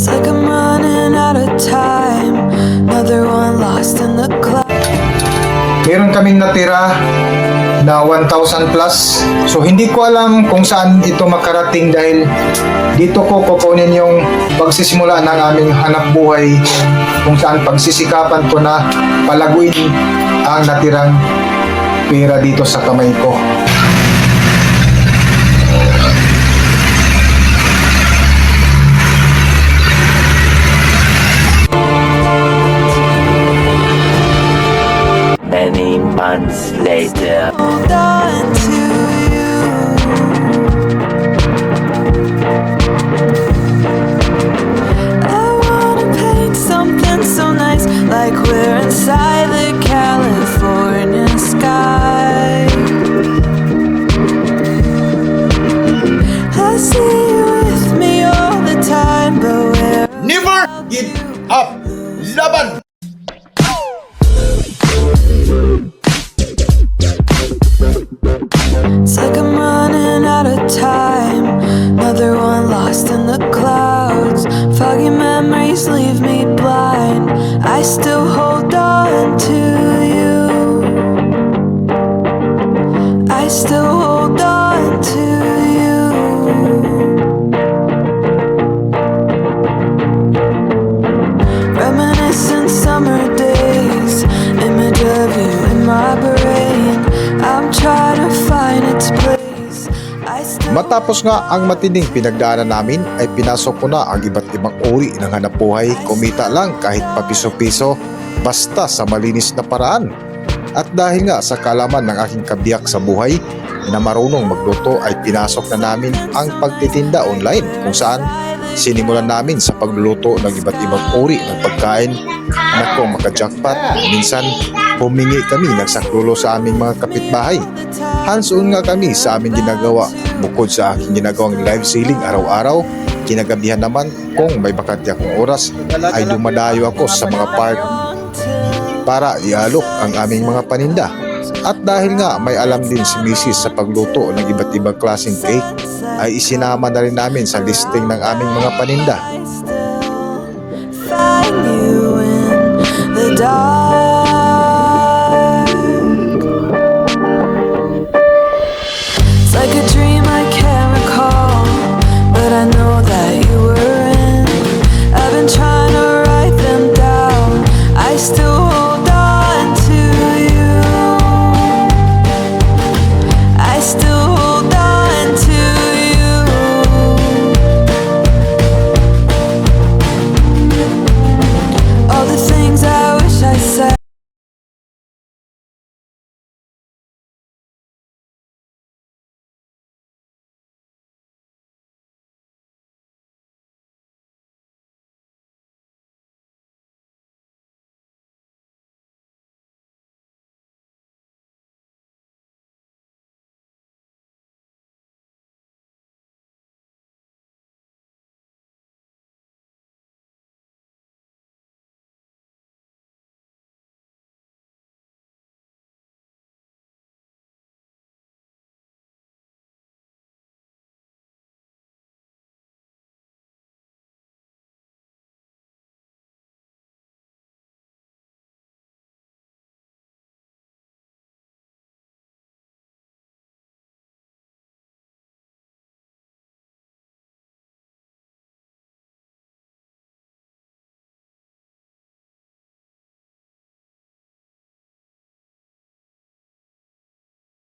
It's like I'm running out of time. Another one lost in the clouds. Meron kaming natira na 1,000 plus. So hindi ko alam kung saan ito makarating dahil dito ko kukunin yung pagsisimula ng aming hanap buhay kung saan pagsisikapan ko na palaguin ang natirang pera dito sa kamay ko. 라반. Summer days, image of you in my brain. I'm trying to find its place. Matapos nga ang matinding pinagdaanan namin ay pinasok ko na ang iba't ibang uri ng hanap buhay, kumita lang kahit papiso-piso, basta sa malinis na paraan. At dahil nga sa kalaman ng aking kabiyak sa buhay na marunong magluto ay pinasok na namin ang pagtitinda online kung saan sinimulan namin sa pagluluto ng iba't ibang uri ng pagkain na kung makajackpot, minsan humingi kami ng saklulo sa aming mga kapitbahay. Hands-on nga kami sa aming ginagawa. Bukod sa aking ginagawang live selling araw-araw, kinagabihan naman kung may bakante akong oras ay dumadayo ako sa mga park para ialok ang aming mga paninda. At dahil nga may alam din si Mrs. sa pagluto ng iba't ibang klaseng cake, ay isinama na rin namin sa listing ng aming mga paninda. find you in the dark.